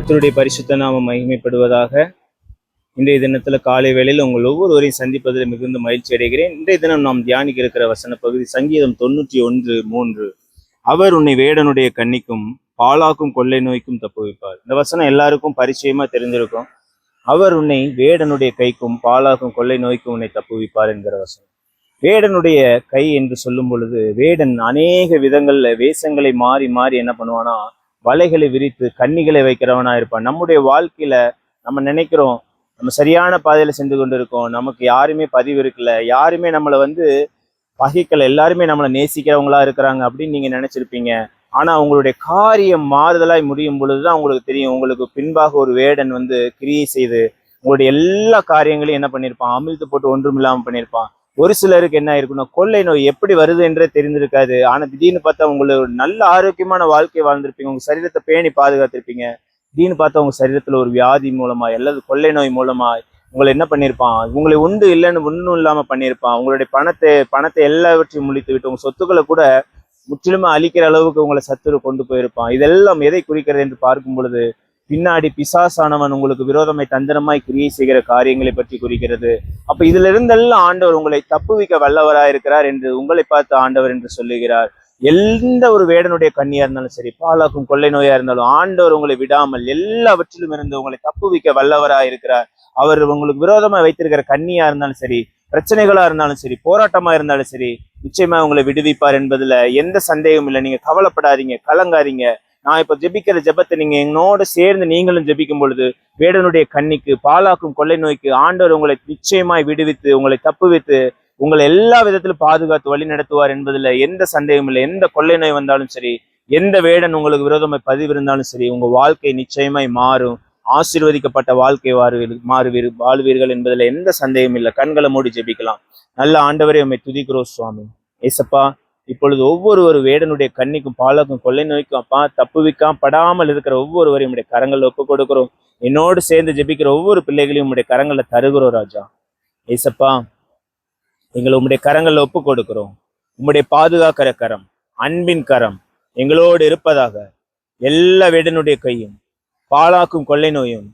கத்தருடைய பரிசுத்த நாம மகிமைப்படுவதாக. இன்றைய தினத்துல காலை வேளையில் உங்கள் ஒவ்வொருவரையும் சந்திப்பதில் மிகுந்த மகிழ்ச்சி அடைகிறேன். இன்றைய தினம் நாம் தியானிக்க இருக்கிற வசன பகுதி சங்கீதம் தொண்ணூற்றி ஒன்று மூன்று. அவர் உன்னை வேடனுடைய கண்ணிக்கும் பாலாக்கும் கொள்ளை நோய்க்கும் தப்புவிப்பார். இந்த வசனம் எல்லாருக்கும் பரிச்சயமா தெரிஞ்சிருக்கும் அவர் உன்னை வேடனுடைய கைக்கும் பாலாக்கும் கொள்ளை நோய்க்கும் உன்னை தப்புவிப்பார் என்கிற வசனம். வேடனுடைய கை என்று சொல்லும் பொழுது வேடன் அநேக விதங்கள்ல வேஷங்களை மாறி மாறி என்ன பண்ணுவானா வலைகளை விரித்து கன்னிகளை வைக்கிறவனா இருப்பான். நம்முடைய வாழ்க்கையில நம்ம நினைக்கிறோம் நம்ம சரியான பாதையில சென்று கொண்டு இருக்கோம் நமக்கு யாருமே பதிவு இருக்கல. யாருமே நம்மளை வந்து பகைக்கல. எல்லாருமே நம்மளை நேசிக்கிறவங்களா இருக்கிறாங்க அப்படின்னு நீங்க நினைச்சிருப்பீங்க. ஆனா உங்களுடைய காரியம் மாறுதலாய் முடியும் பொழுதுதான் உங்களுக்கு தெரியும். உங்களுக்கு பின்பாக ஒரு வேடன் வந்து கிரியை செய்து உங்களுடைய எல்லா காரியங்களையும் என்ன பண்ணியிருப்பான் அமிழ்த்து போட்டு ஒன்றும் இல்லாமல் பண்ணியிருப்பான் ஒரு சிலருக்கு என்ன இருக்குன்னா கொள்ளை நோய் எப்படி வருது என்றே தெரிந்திருக்காது. ஆனா திடீர்னு பார்த்தா உங்களுக்கு நல்ல ஆரோக்கியமான வாழ்க்கை வாழ்ந்திருப்பீங்க. உங்க சரீரத்தை பேணி பாதுகாத்திருப்பீங்க. திடீர்னு பார்த்தா உங்க சரீரத்துல ஒரு வியாதி மூலமாக அல்லது கொள்ளை நோய் மூலமா உங்களை என்ன பண்ணியிருப்பான் உங்களை உண்டு இல்லைன்னு ஒன்றும் இல்லாமல் பண்ணியிருப்பான் உங்களுடைய பணத்தை பணத்தை எல்லாவற்றையும் முழித்து விட்டு உங்கள் சொத்துக்களை கூட முற்றிலுமா அழிக்கிற அளவுக்கு உங்களை சத்துரு கொண்டு போயிருப்பான். இதெல்லாம் எதை குறிக்கிறது என்று பார்க்கும் பொழுது பின்னாடி பிசாசானவன் உங்களுக்கு விரோதமாய் தந்திரமாய் கிரியை செய்கிற காரியங்களை பற்றி குறிக்கிறது அப்ப இதுல இருந்தெல்லாம் ஆண்டவர் உங்களை தப்புவிக்க வல்லவராயிருக்கிறார் என்று உங்களை பார்த்து ஆண்டவர் என்று சொல்லுகிறார். எந்த ஒரு வேடனுடைய கண்ணியா இருந்தாலும் சரி பாலாக்கும் கொள்ளை நோயா இருந்தாலும் ஆண்டவர் உங்களை விடாமல் எல்லாவற்றிலும் இருந்து உங்களை தப்புவிக்க வல்லவராயிருக்கிறார். அவர் உங்களுக்கு விரோதமா வைத்திருக்கிற கண்ணியா இருந்தாலும் சரி பிரச்சனைகளா இருந்தாலும் சரி போராட்டமா இருந்தாலும் சரி நிச்சயமா உங்களை விடுவிப்பார் என்பதுல எந்த சந்தேகமும் இல்லை. நீங்க கவலைப்படாதீங்க கலங்காதீங்க. நான் இப்போ ஜெபிக்கிற ஜெபத்தை நீங்க என்னோட சேர்ந்து நீங்களும் ஜெபிக்கும் பொழுது வேடனுடைய கண்ணிக்கு பாலாக்கும் கொள்ளை நோய்க்கு ஆண்டவர் உங்களை நிச்சயமாய் விடுவித்து உங்களை தப்புவித்து உங்களை எல்லா விதத்திலும் பாதுகாத்து வழி நடத்துவார் என்பதில் எந்த சந்தேகமும் இல்லை. எந்த கொள்ளை நோய் வந்தாலும் சரி எந்த வேடன் உங்களுக்கு விரோதமாய் பதிவு இருந்தாலும் சரி உங்க வாழ்க்கை நிச்சயமாய் மாறும். ஆசீர்வதிக்கப்பட்ட வாழ்க்கை வாருவீர் மாறுவீர் வாழ்வீர்கள் என்பதில் எந்த சந்தேகமும் இல்லை. கண்களை மூடி ஜெபிக்கலாம். நல்ல ஆண்டவரே உண்மை துதிக்கிறோம் சுவாமி. ஏசப்பா இப்பொழுது ஒவ்வொரு ஒரு வேடனுடைய கண்ணிக்கும் பாலக்கும் கொள்ளை நோய்க்கும் அப்பா தப்புவிக்காம படாமல் இருக்கிற ஒவ்வொருவரையும் உடைய கரங்கள் ஒப்பு கொடுக்கிறோம். என்னோடு சேர்ந்து ஜெபிக்கிற ஒவ்வொரு பிள்ளைகளையும் உடைய கரங்களை தருகிறோம் ராஜா. ஏசப்பா எங்களை உம்முடைய கரங்களில் ஒப்பு கொடுக்கிறோம். உம்முடைய பாதுகாக்கிற கரம் அன்பின் கரம் எங்களோடு இருப்பதாக எல்லா வேடனுடைய கையும் பாலாக்கும் கொள்ளை நோயும்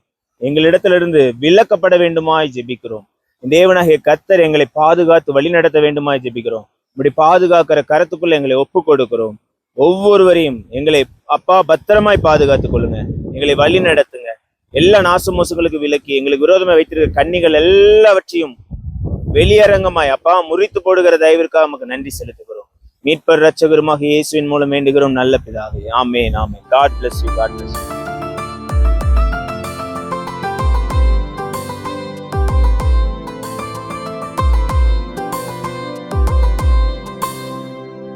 எங்களிடத்திலிருந்து விலக்கப்பட வேண்டுமாய் ஜெபிக்கிறோம். தேவனாகிய கத்தர் எங்களை பாதுகாத்து வழி நடத்த வேண்டுமாய் ஜெபிக்கிறோம். இப்படி பாதுகாக்கிற கரத்துக்குள்ள எங்களை ஒப்பு கொடுக்கிறோம் ஒவ்வொருவரையும் எங்களை அப்பா பத்திரமாய் பாதுகாத்துக் கொள்ளுங்க. எங்களை வழி நடத்துங்க. எல்லா நாசு மோசங்களுக்கு விலக்கி எங்களுக்கு விரோதமா வைத்திருக்கிற கன்னிகள் எல்லாவற்றையும் வெளியரங்கமாய் அப்பா முறித்து போடுகிற தயவிற்காக நமக்கு நன்றி செலுத்துகிறோம். மீட்பர் ரட்சகருமாக இயேசுவின் மூலம் வேண்டுகிறோம். நல்ல பிதாவே. ஆமே ஆமென். God bless you God bless you